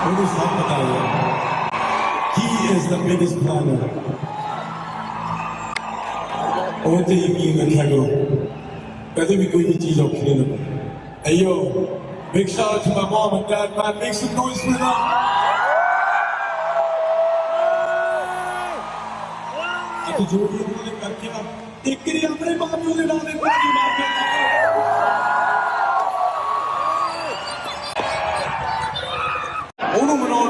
He is the biggest planner. What do you mean, the Kego? Whether we go to Jizo Clinic. Hey, yo, big shout out to my mom and dad, man. Make some noise for them. ਉਹਨੂੰ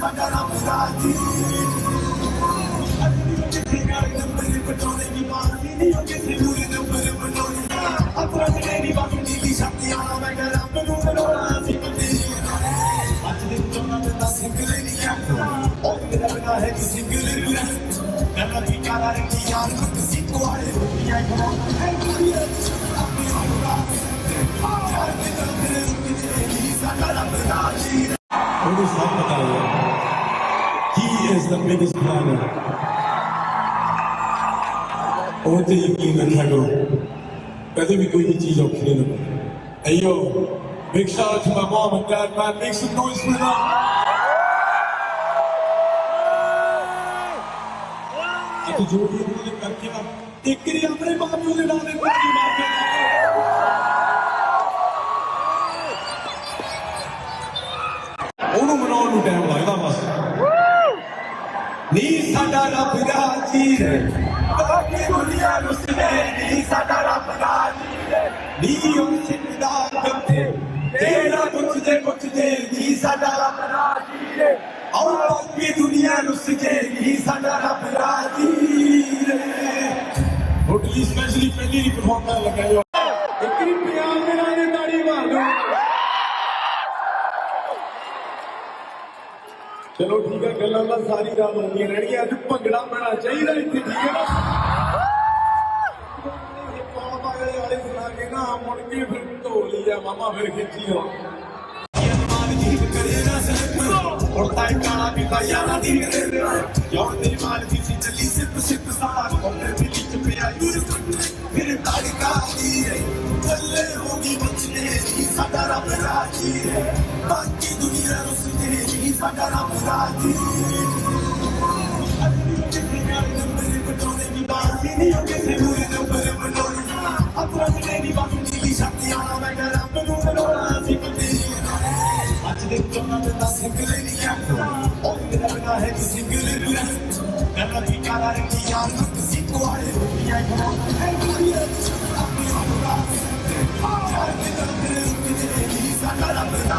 ਸਾਡਾ ਰੱਬ ਰਾਜੀ number ਪਟਾਉਣੇ ਦੀ ਬਾਤ ਨਹੀਂ ਹੋ ਕਿਸੇ ਮੂਰੇ number ਬਣਾਉਣੇ ਆਪਣਾ ਜਿਹੜੇ ਦੀ ਬਾਤ ਨੀਲੀ ਮੈਂ ਕਰ ਰੱਬ ਨੂੰ ਬਣਾਉਣਾ ਸੀ ਬੰਦੇ ਅੱਜ ਦੇ ਚੋਣਾ ਤੇ ਤਾਂ ਸਿੰਗਲ ਨਹੀਂ ਆ ਉਹ ਮੇਰਾ ਬਣਾ ਹੈ ਕਿ ਸਿੰਗਲ ਨਹੀਂ ਆ ਵੀ ਕਾਲਾ ਰੱਖੀ ਯਾਰ ਨੂੰ ਕਿਸੇ ਕੋ ਆਏ ਰੋਟੀਆਂ ਖਵਾ ਹੈ ਕੋਈ ਆਪਣੀ ਹੋਣਾ ਯਾਰ ਦੇ ਤਾਂ ਮੇਰੇ ਰੁਕੇ ਸਾਡਾ ਰੱਬ ਰਾਜੀ the biggest planner ਉਹ ਤੇ ਯਕੀਨ ਰੱਖਿਆ ਕਰੋ ਕਦੇ ਵੀ ਕੋਈ ਵੀ ਚੀਜ਼ ਔਖੀ ਨਹੀਂ ਲੱਗਦੀ Hey yo, big shout out to my mom and dad, man. Make some noise for them. ਅੱਜ ਜੋ ਵੀ ਉਹਨਾਂ ਨੇ ਕਰਕੇ ਨਾ ਇੱਕ ਹੀ ਆਪਣੇ ਬਾਪੂ ਦੇ ਨਾਮ ਤੇ ਪਾਣੀ ਮਾਰ ਕੇ ਉਹਨੂੰ ਮਨਾਉਣ ਨੂੰ ਟਾਈਮ ਲੱਗਦਾ ਬਸ ਨੀ ਸਾਡਾ ਰੱਬ ਰਾਜੀ ਹੈ ਬਾਕੀ ਦੁਨੀਆ ਨੂੰ ਸਿਰੇ ਨੀ ਸਾਡਾ ਰੱਬ ਰਾਜੀ ਹੈ ਨੀ ਉਹ ਸਿੱਧਾ ਗੱਫੇ ਤੇਰਾ ਕੁਝ ਦੇ ਕੁਝ ਦੇ ਨੀ ਸਾਡਾ ਰੱਬ ਰਾਜੀ ਹੈ ਔਰ ਬਾਕੀ ਦੁਨੀਆ ਨੂੰ ਸਿਰੇ ਨੀ ਸਾਡਾ ਰੱਬ ਰਾਜੀ ਹੈ ਹੋਟਲੀ ਸਪੈਸ਼ਲੀ ਪਹਿਲੀ ਦੀ ਪਰਫਾਰਮ ਚਲੋ ਠੀਕ ਹੈ, ਗੱਲਾਂ ਤਾਂ ਸਾਰੀ ਰਾਤ ਹੁੰਦੀਆਂ ਰਹਿਣਗੀਆਂ। ਅੱਜ ਭੰਗੜਾ ਪੈਣਾ ਚਾਹੀਦਾ ਇੱਥੇ, ਠੀਕ ਹੈ ਨਾ? ਕੌਣ ਪਾਗਲ ਵਾਲੇ ਸੁਣਾ ਕੇ ਨਾ, ਮੁੜ ਕੇ ਫਿਰ ਢੋਲੀ ਆ, ਮਾਮਾ ਫਿਰ ਖਿੱਚੀ ਹੋ। ਉੜਦਾ ਕਾਲਾ ਵੀ ਯਾਰਾ ਦੀ ਯੋਰ ਦੇ ਮਾਲ ਦੀ ਸੀ ਚੱਲੀ, ਸਿਪ ਸਿਪ ਸਾਰ। ਕੋਮਰੇ ਦੀ ਵਿੱਚ ਪਿਆ ਯੂਰ ਫਿਰ ਤਾੜੀ ਕਾਦੀ ਚੱਲੇ ਹੋਗੀ ਬਚਨੇ ਹੀ ਸਾਡਾ ਰੱਬ ਰਾਜੀ ਹੈ ਬਾਕੀ ਦੁਨੀਆ ਨੂੰ ਸੁਣੇ ਸਾਡਾ ਰੱਬ ਰਾਜੀ ਨੰਬਰ ਪਟਾਉਣੇ ਦੀ ਬਾਤ ਨਹੀਂ ਹੋ ਕਿਸੇ ਮੂਰੇ ਨੰਬਰ ਬਣਾਉਣੇ ਆਪਣਾ ਜਿਹੜੇ ਦੀ ਬਾਤ ਨੀਲੀ ਸ਼ਕਤੀਆਂ ਮੈਂ ਕਰ ਰੱਬ ਨੂੰ ਬਣਾਉਣਾ ਸੀ ਬੰਦੇ ਅੱਜ ਦੇ ਚੋਣਾ ਤੇ ਤਾਂ ਸਿੰਗਲ ਨਹੀਂ ਆ ਉਹ ਮੇਰਾ ਬਣਾ ਹੈ ਕਿ ਸਿੰਗਲ ਨਹੀਂ ਆ ਮੈਂ ਵੀ ਕਾਲਾ ਰੱਖੀ ਯਾਰ ਨੂੰ ਕਿਸੇ ਕੋ ਆਏ ਰੋਟੀਆਂ ਖਵਾ